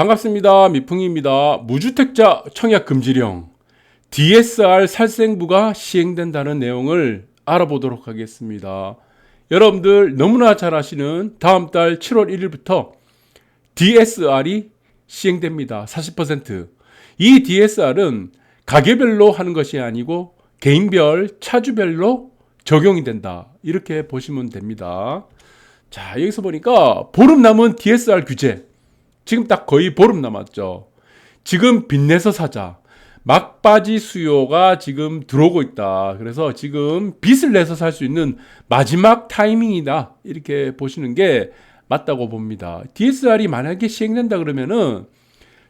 반갑습니다. 미풍입니다. 무주택자 청약 금지령 DSR 살생부가 시행된다는 내용을 알아보도록 하겠습니다. 여러분들 너무나 잘 아시는 다음 달 7월 1일부터 DSR이 시행됩니다. 40%. 이 DSR은 가게별로 하는 것이 아니고 개인별, 차주별로 적용이 된다. 이렇게 보시면 됩니다. 자, 여기서 보니까 보름 남은 DSR 규제. 지금 딱 거의 보름 남았죠. 지금 빚내서 사자. 막바지 수요가 지금 들어오고 있다. 그래서 지금 빚을 내서 살 수 있는 마지막 타이밍이다. 이렇게 보시는 게 맞다고 봅니다. DSR이 만약에 시행된다 그러면은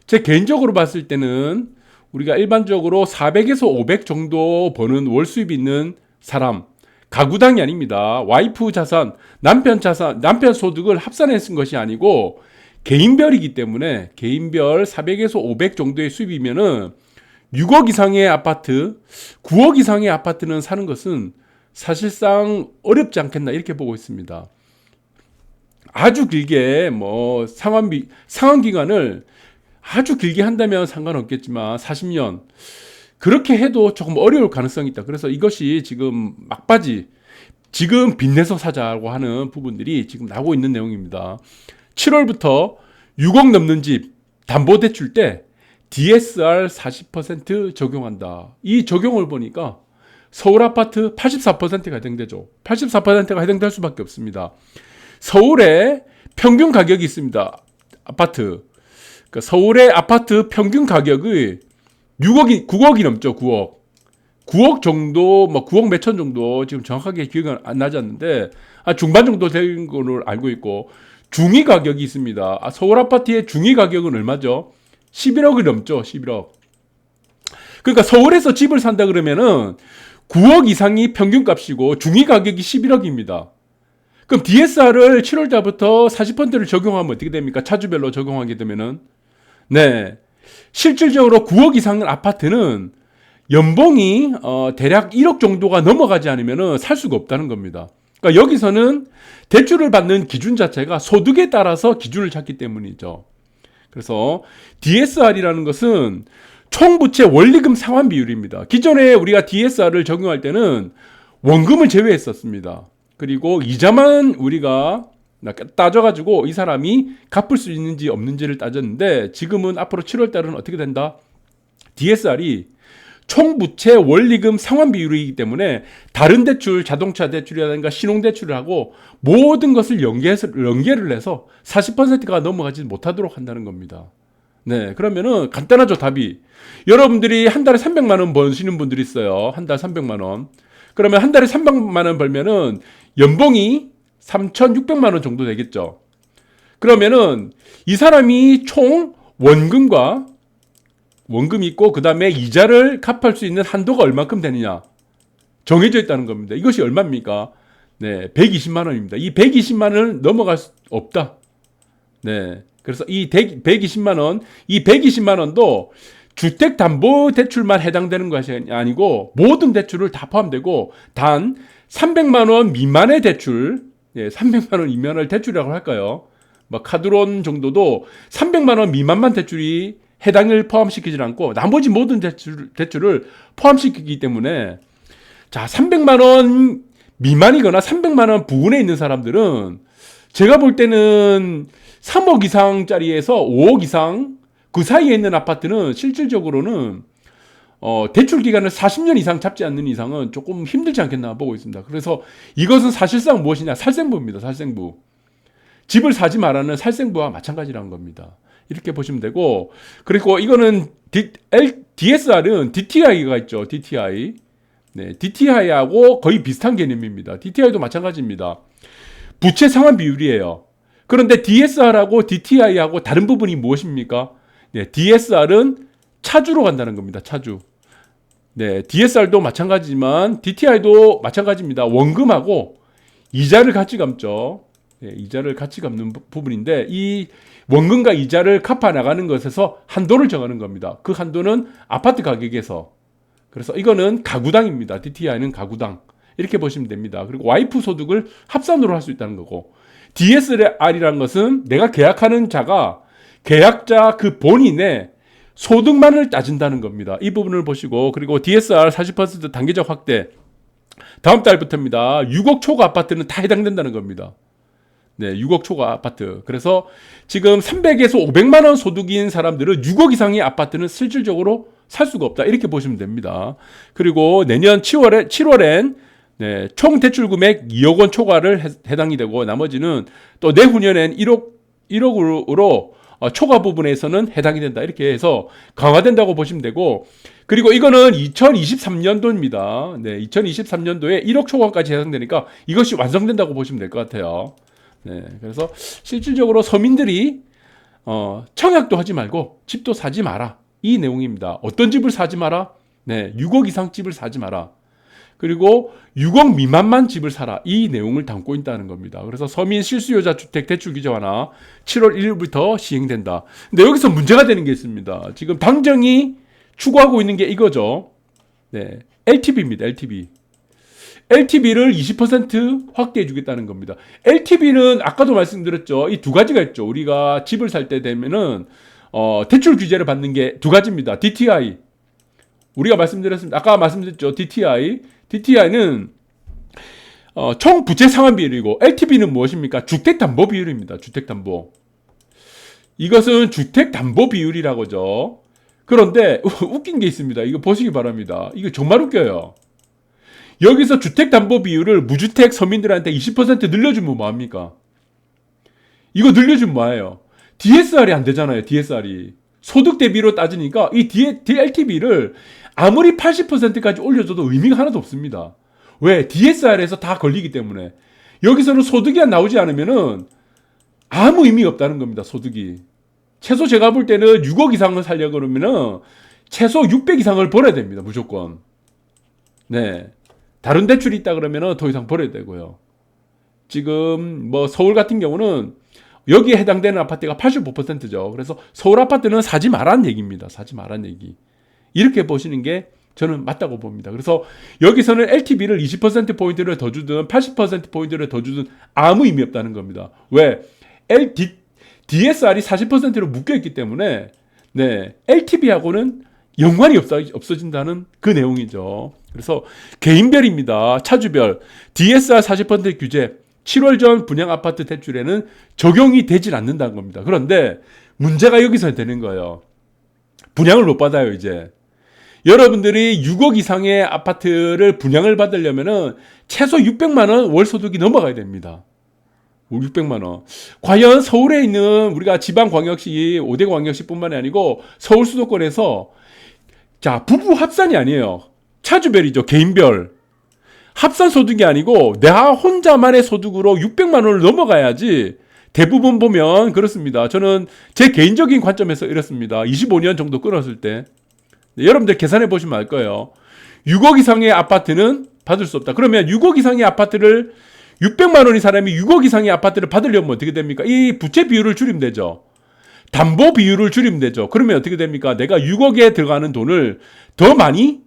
제 개인적으로 봤을 때는 우리가 일반적으로 400에서 500 정도 버는 월 수입이 있는 사람, 가구당이 아닙니다. 와이프 자산, 남편 자산, 남편 소득을 합산해 쓴 것이 아니고 개인별이기 때문에 개인별 400에서 500 정도의 수입이면은 6억 이상의 아파트, 9억 이상의 아파트는 사는 것은 사실상 어렵지 않겠나 이렇게 보고 있습니다. 아주 길게 뭐 상환비 상환 기간을 아주 길게 한다면 상관없겠지만 40년 그렇게 해도 조금 어려울 가능성이 있다. 그래서 이것이 지금 막바지 지금 빚내서 사자고 하는 부분들이 지금 나오고 있는 내용입니다. 7월부터 6억 넘는 집 담보대출 때 DSR 40% 적용한다. 이 적용을 보니까 서울 아파트 84%가 해당되죠. 84%가 해당될 수밖에 없습니다. 서울에 평균 가격이 있습니다. 아파트. 그러니까 서울의 아파트 평균 가격이 6억이 9억이 넘죠. 9억. 9억 정도, 뭐 9억 몇천 정도 지금 정확하게 기억이 안 나지 않는데 아, 중반 정도 된 걸로 알고 있고 중위 가격이 있습니다. 아, 서울 아파트의 중위 가격은 얼마죠? 11억이 넘죠. 11억. 그러니까 서울에서 집을 산다 그러면은 9억 이상이 평균 값이고 중위 가격이 11억입니다. 그럼 DSR을 7월 달부터 40%를 적용하면 어떻게 됩니까? 차주별로 적용하게 되면은 네. 실질적으로 9억 이상 아파트는 연봉이 어, 대략 1억 정도가 넘어가지 않으면 살 수가 없다는 겁니다. 그러니까 여기서는 대출을 받는 기준 자체가 소득에 따라서 기준을 잡기 때문이죠. 그래서 DSR이라는 것은 총부채 원리금 상환 비율입니다. 기존에 우리가 DSR을 적용할 때는 원금을 제외했었습니다. 그리고 이자만 우리가 따져가지고 이 사람이 갚을 수 있는지 없는지를 따졌는데 지금은 앞으로 7월 달은 어떻게 된다? DSR이 총부채 원리금 상환 비율이기 때문에 다른 대출, 자동차 대출이라든가 신용대출을 하고 모든 것을 연계해서, 연계를 해서 40%가 넘어가지 못하도록 한다는 겁니다. 네, 그러면은 간단하죠, 답이. 여러분들이 한 달에 300만 원 버시는 분들이 있어요. 한 달 300만 원. 그러면 한 달에 300만 원 벌면은 연봉이 3,600만 원 정도 되겠죠. 그러면은 이 사람이 총 원금과 원금이 있고 그 다음에 이자를 갚을 수 있는 한도가 얼마큼 되느냐 정해져 있다는 겁니다. 이것이 얼마입니까? 네, 120만 원입니다. 이 120만 원을 넘어갈 수 없다. 네, 그래서 이 100, 120만 원, 이 120만 원도 주택 담보 대출만 해당되는 것이 아니고 모든 대출을 다 포함되고 단 300만 원 미만의 대출, 예, 300만 원 미만을 대출이라고 할까요? 뭐 카드론 정도도 300만 원 미만만 대출이 해당을 포함시키지 않고 나머지 모든 대출, 대출을 포함시키기 때문에 자 300만 원 미만이거나 300만 원 부근에 있는 사람들은 제가 볼 때는 3억 이상짜리에서 5억 이상 그 사이에 있는 아파트는 실질적으로는 어, 대출 기간을 40년 이상 잡지 않는 이상은 조금 힘들지 않겠나 보고 있습니다. 그래서 이것은 사실상 무엇이냐? 살생부입니다. 살생부. 집을 사지 말라는 살생부와 마찬가지라는 겁니다. 이렇게 보시면 되고 그리고 이거는 D, L, DSR은 DTI가 있죠. DTI. 네, DTI하고 거의 비슷한 개념입니다. DTI도 마찬가지입니다. 부채 상환 비율이에요. 그런데 DSR하고 DTI하고 다른 부분이 무엇입니까? 네, DSR은 차주로 간다는 겁니다. 차주. 네, DSR도 마찬가지지만 DTI도 마찬가지입니다. 원금하고 이자를 같이 감죠. 네, 이자를 같이 갚는 부분인데 이 원금과 이자를 갚아 나가는 것에서 한도를 정하는 겁니다. 그 한도는 아파트 가격에서 그래서 이거는 가구당입니다. DTI는 가구당 이렇게 보시면 됩니다. 그리고 와이프 소득을 합산으로 할 수 있다는 거고 DSR이라는 것은 내가 계약하는 자가 계약자 그 본인의 소득만을 따진다는 겁니다. 이 부분을 보시고 그리고 DSR 40% 단계적 확대 다음 달부터입니다. 6억 초과 아파트는 다 해당된다는 겁니다. 네, 6억 초과 아파트. 그래서 지금 300에서 500만 원 소득인 사람들은 6억 이상의 아파트는 실질적으로 살 수가 없다. 이렇게 보시면 됩니다. 그리고 내년 7월에 7월엔 네, 총 대출 금액 2억 원 초과를 해, 해당이 되고 나머지는 또 내후년엔 1억 1억으로 어, 초과 부분에서는 해당이 된다. 이렇게 해서 강화된다고 보시면 되고 그리고 이거는 2023년도입니다. 네, 2023년도에 1억 초과까지 해당되니까 이것이 완성된다고 보시면 될 것 같아요. 네, 그래서 실질적으로 서민들이 어, 청약도 하지 말고 집도 사지 마라. 이 내용입니다. 어떤 집을 사지 마라? 네, 6억 이상 집을 사지 마라. 그리고 6억 미만만 집을 사라. 이 내용을 담고 있다는 겁니다. 그래서 서민 실수요자 주택 대출 규제 완화 7월 1일부터 시행된다. 근데 여기서 문제가 되는 게 있습니다. 지금 당정이 추구하고 있는 게 이거죠. 네. LTV입니다. LTV. LTV를 20% 확대해 주겠다는 겁니다. LTV는 아까도 말씀드렸죠. 이 두 가지가 있죠. 우리가 집을 살 때 되면은 어, 대출 규제를 받는 게 두 가지입니다. DTI. 우리가 말씀드렸습니다. 아까 말씀드렸죠. DTI. DTI는 어, 총 부채 상환 비율이고 LTV는 무엇입니까? 주택 담보 비율입니다. 주택 담보. 이것은 주택 담보 비율이라고죠. 그런데 웃긴 게 있습니다. 이거 보시기 바랍니다. 이거 정말 웃겨요. 여기서 주택 담보 비율을 무주택 서민들한테 20% 늘려주면 뭐합니까? 이거 늘려주면 뭐예요? DSR이 안 되잖아요. DSR이. 소득 대비로 따지니까 이 DLTV를 아무리 80%까지 올려줘도 의미가 하나도 없습니다. 왜? DSR에서 다 걸리기 때문에. 여기서는 소득이 안 나오지 않으면은 아무 의미가 없다는 겁니다. 소득이. 최소 제가 볼 때는 6억 이상을 살려 그러면은 최소 600 이상을 벌어야 됩니다. 무조건. 네. 다른 대출이 있다 그러면은 더 이상 벌어야 되고요. 지금 뭐 서울 같은 경우는 여기에 해당되는 아파트가 85%죠. 그래서 서울 아파트는 사지 말란 얘기입니다. 사지 말란 얘기. 이렇게 보시는 게 저는 맞다고 봅니다. 그래서 여기서는 LTV를 20%포인트를 더 주든 80%포인트를 더 주든 아무 의미 없다는 겁니다. 왜? L, D, DSR이 40%로 묶여있기 때문에 네, LTV하고는 연관이 없어, 없어진다는 그 내용이죠. 그래서 개인별입니다. 차주별 DSR 40% 규제 7월 전 분양 아파트 대출에는 적용이 되질 않는다는 겁니다. 그런데 문제가 여기서 되는 거예요. 분양을 못 받아요, 이제. 여러분들이 6억 이상의 아파트를 분양을 받으려면은 최소 600만 원 월 소득이 넘어가야 됩니다. 600만 원. 과연 서울에 있는 우리가 지방 광역시 5대 광역시뿐만이 아니고 서울 수도권에서 자, 부부 합산이 아니에요. 차주별이죠. 개인별. 합산 소득이 아니고 내가 혼자만의 소득으로 600만 원을 넘어가야지 대부분 보면 그렇습니다. 저는 제 개인적인 관점에서 이렇습니다. 25년 정도 끊었을 때 네, 여러분들 계산해 보시면 알 거예요. 6억 이상의 아파트는 받을 수 없다. 그러면 6억 이상의 아파트를 600만 원의 사람이 6억 이상의 아파트를 받으려면 어떻게 됩니까? 이 부채 비율을 줄이면 되죠. 담보 비율을 줄이면 되죠. 그러면 어떻게 됩니까? 내가 6억에 들어가는 돈을 더 많이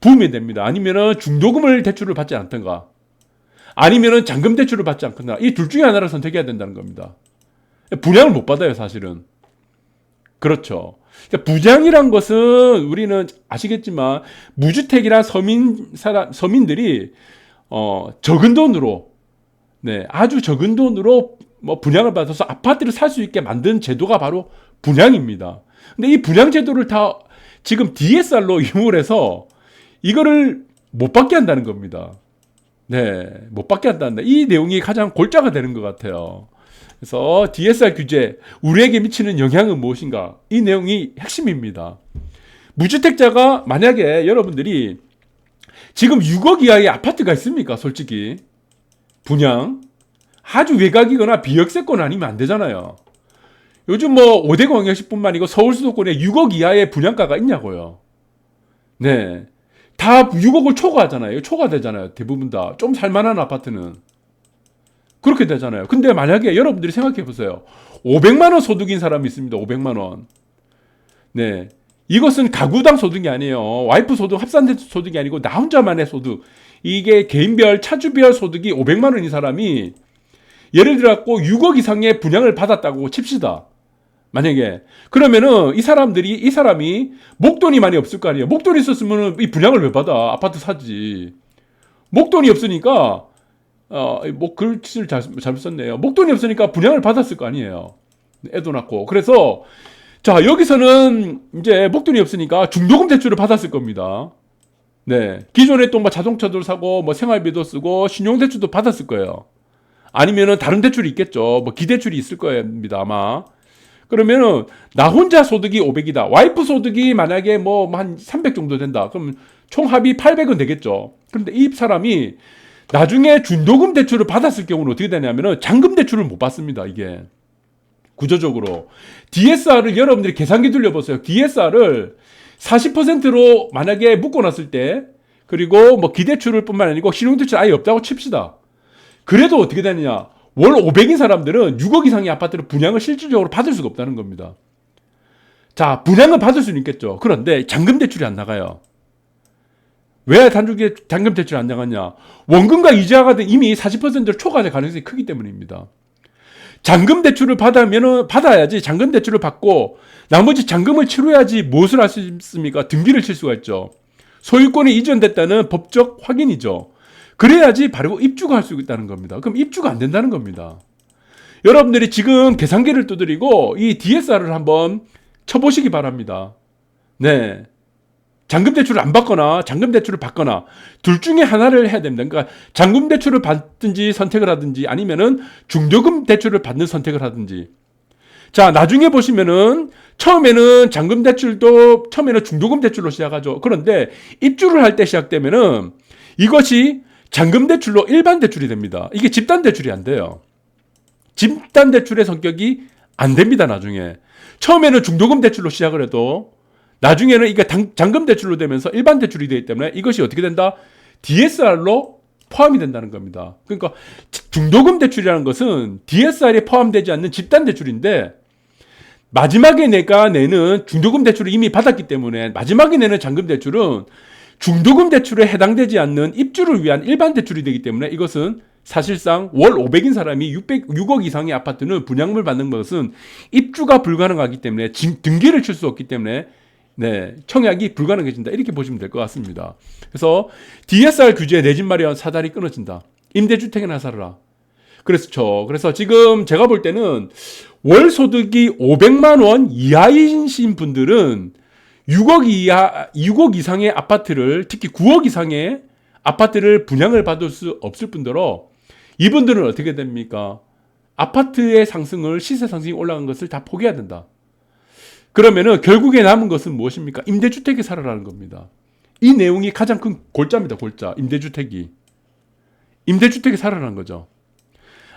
부으면 됩니다. 아니면은 중도금을 대출을 받지 않던가. 아니면은 잔금 대출을 받지 않거나. 이 둘 중에 하나를 선택해야 된다는 겁니다. 분양을 못 받아요, 사실은. 그렇죠. 부장이란 것은 우리는 아시겠지만 무주택이란 서민 사람 서민들이 어 적은 돈으로 네 아주 적은 돈으로 뭐 분양을 받아서 아파트를 살 수 있게 만든 제도가 바로 분양입니다. 근데 이 분양 제도를 다 지금 DSR로 이용을 해서 이거를 못 받게 한다는 겁니다. 네, 못 받게 한다는 이 내용이 가장 골자가 되는 것 같아요. 그래서 DSR 규제 우리에게 미치는 영향은 무엇인가? 이 내용이 핵심입니다. 무주택자가 만약에 여러분들이 지금 6억 이하의 아파트가 있습니까? 솔직히 분양 아주 외곽이거나 비역세권 아니면 안 되잖아요. 요즘 뭐 5대 광역시뿐만 아니고 서울 수도권에 6억 이하의 분양가가 있냐고요. 네. 다 6억을 초과하잖아요. 초과되잖아요. 대부분 다. 좀 살만한 아파트는. 그렇게 되잖아요. 근데 만약에 여러분들이 생각해 보세요. 500만 원 소득인 사람이 있습니다. 500만 원. 네. 이것은 가구당 소득이 아니에요. 와이프 소득, 합산 소득이 아니고 나 혼자만의 소득. 이게 개인별, 차주별 소득이 500만 원인 사람이 예를 들어 갖고 6억 이상의 분양을 받았다고 칩시다. 만약에 그러면은 이 사람들이 이 사람이 목돈이 많이 없을 거 아니에요. 목돈이 있었으면 이 분양을 왜 받아? 아파트 사지. 목돈이 없으니까 어뭐 글씨를 잘, 잘못 썼네요. 목돈이 없으니까 분양을 받았을 거 아니에요. 애도 낳고 그래서 자 여기서는 이제 목돈이 없으니까 중도금 대출을 받았을 겁니다. 네 기존에 또 뭐 자동차도 사고 뭐 생활비도 쓰고 신용대출도 받았을 거예요. 아니면은 다른 대출이 있겠죠. 뭐 기대출이 있을 겁니다 아마. 그러면은 나 혼자 소득이 500이다. 와이프 소득이 만약에 뭐 한 300 정도 된다. 그럼 총 합이 800은 되겠죠. 그런데 이 사람이 나중에 준도금 대출을 받았을 경우는 어떻게 되냐면은 잔금 대출을 못 받습니다. 이게 구조적으로 DSR을 여러분들이 계산기 돌려보세요. DSR을 40%로 만약에 묶어놨을 때 그리고 뭐 기대출을 뿐만 아니고 신용대출 아예 없다고 칩시다. 그래도 어떻게 되느냐? 월 500인 사람들은 6억 이상의 아파트를 분양을 실질적으로 받을 수가 없다는 겁니다. 자, 분양은 받을 수는 있겠죠. 그런데 잔금 대출이 안 나가요. 왜 단중에 잔금 대출이 안 나갔냐? 원금과 이자가 이미 40%를 초과할 가능성이 크기 때문입니다. 잔금 대출을 받으면 받아야지 잔금 대출을 받고 나머지 잔금을 치러야지 무엇을 할 수 있습니까? 등기를 칠 수가 있죠. 소유권이 이전됐다는 법적 확인이죠. 그래야지 바로 입주가 할 수 있다는 겁니다. 그럼 입주가 안 된다는 겁니다. 여러분들이 지금 계산기를 두드리고 이 DSR을 한번 쳐보시기 바랍니다. 네. 잔금 대출을 안 받거나 잔금 대출을 받거나 둘 중에 하나를 해야 됩니다. 그러니까 잔금 대출을 받든지 선택을 하든지 아니면은 중도금 대출을 받는 선택을 하든지. 자, 나중에 보시면은 처음에는 잔금 대출도 처음에는 중도금 대출로 시작하죠. 그런데 입주를 할 때 시작되면은 이것이 잔금 대출로 일반 대출이 됩니다. 이게 집단 대출이 안 돼요. 집단 대출의 성격이 안 됩니다, 나중에. 처음에는 중도금 대출로 시작을 해도 나중에는 이게 잔금 대출로 되면서 일반 대출이 되기 때문에 이것이 어떻게 된다? DSR로 포함이 된다는 겁니다. 그러니까 중도금 대출이라는 것은 DSR에 포함되지 않는 집단 대출인데 마지막에 내가 내는 중도금 대출을 이미 받았기 때문에 마지막에 내는 잔금 대출은 중도금 대출에 해당되지 않는 입주를 위한 일반 대출이 되기 때문에 이것은 사실상 월 500인 사람이 600, 6억 이상의 아파트는 분양을 받는 것은 입주가 불가능하기 때문에 등기를 칠 수 없기 때문에 네, 청약이 불가능해진다. 이렇게 보시면 될 것 같습니다. 그래서 DSR 규제에 내집 마련 사다리 끊어진다. 임대주택이나 살아라. 그렇죠. 그래서 지금 제가 볼 때는 월 소득이 500만 원 이하이신 분들은 6억 이하, 6억 이상의 아파트를 특히 9억 이상의 아파트를 분양을 받을 수 없을 뿐더러 이분들은 어떻게 됩니까? 아파트의 상승을 시세 상승이 올라간 것을 다 포기해야 된다. 그러면은 결국에 남은 것은 무엇입니까? 임대주택에 살아라는 겁니다. 이 내용이 가장 큰 골자입니다. 골자. 임대주택이. 임대주택에 살아라는 거죠.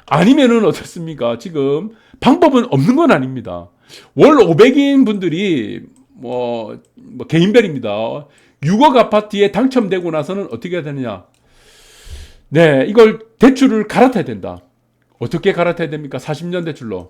아니면은 어떻습니까? 지금 방법은 없는 건 아닙니다. 월 500인 분들이 뭐, 뭐 개인별입니다. 6억 아파트에 당첨되고 나서는 어떻게 해야 되느냐? 네, 이걸 대출을 갈아타야 된다. 어떻게 갈아타야 됩니까? 40년 대출로.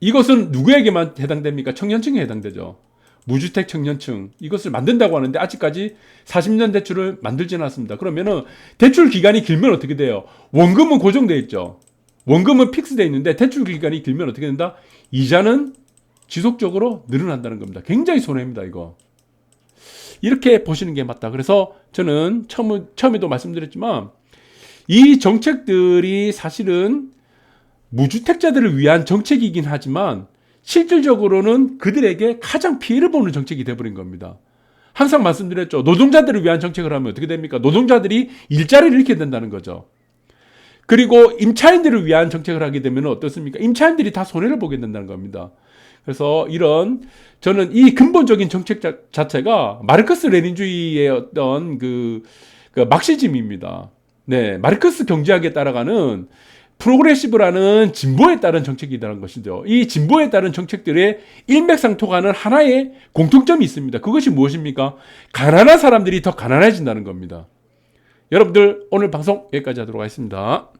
이것은 누구에게만 해당됩니까? 청년층에 해당되죠. 무주택 청년층 이것을 만든다고 하는데 아직까지 40년 대출을 만들지는 않습니다. 그러면은 대출 기간이 길면 어떻게 돼요? 원금은 고정돼 있죠. 원금은 픽스돼 있는데 대출 기간이 길면 어떻게 된다? 이자는 지속적으로 늘어난다는 겁니다. 굉장히 손해입니다, 이거. 이렇게 보시는 게 맞다. 그래서 저는 처음, 처음에도 말씀드렸지만 이 정책들이 사실은 무주택자들을 위한 정책이긴 하지만 실질적으로는 그들에게 가장 피해를 보는 정책이 되어버린 겁니다. 항상 말씀드렸죠. 노동자들을 위한 정책을 하면 어떻게 됩니까? 노동자들이 일자리를 잃게 된다는 거죠. 그리고 임차인들을 위한 정책을 하게 되면 어떻습니까? 임차인들이 다 손해를 보게 된다는 겁니다. 그래서 이런 저는 이 근본적인 정책 자, 체가 마르크스 레닌주의의 어떤 그, 그 막시즘입니다. 네, 마르크스 경제학에 따라가는 프로그레시브라는 진보에 따른 정책이라는 것이죠. 이 진보에 따른 정책들의 일맥상통하는 하나의 공통점이 있습니다. 그것이 무엇입니까? 가난한 사람들이 더 가난해진다는 겁니다. 여러분들 오늘 방송 여기까지 하도록 하겠습니다.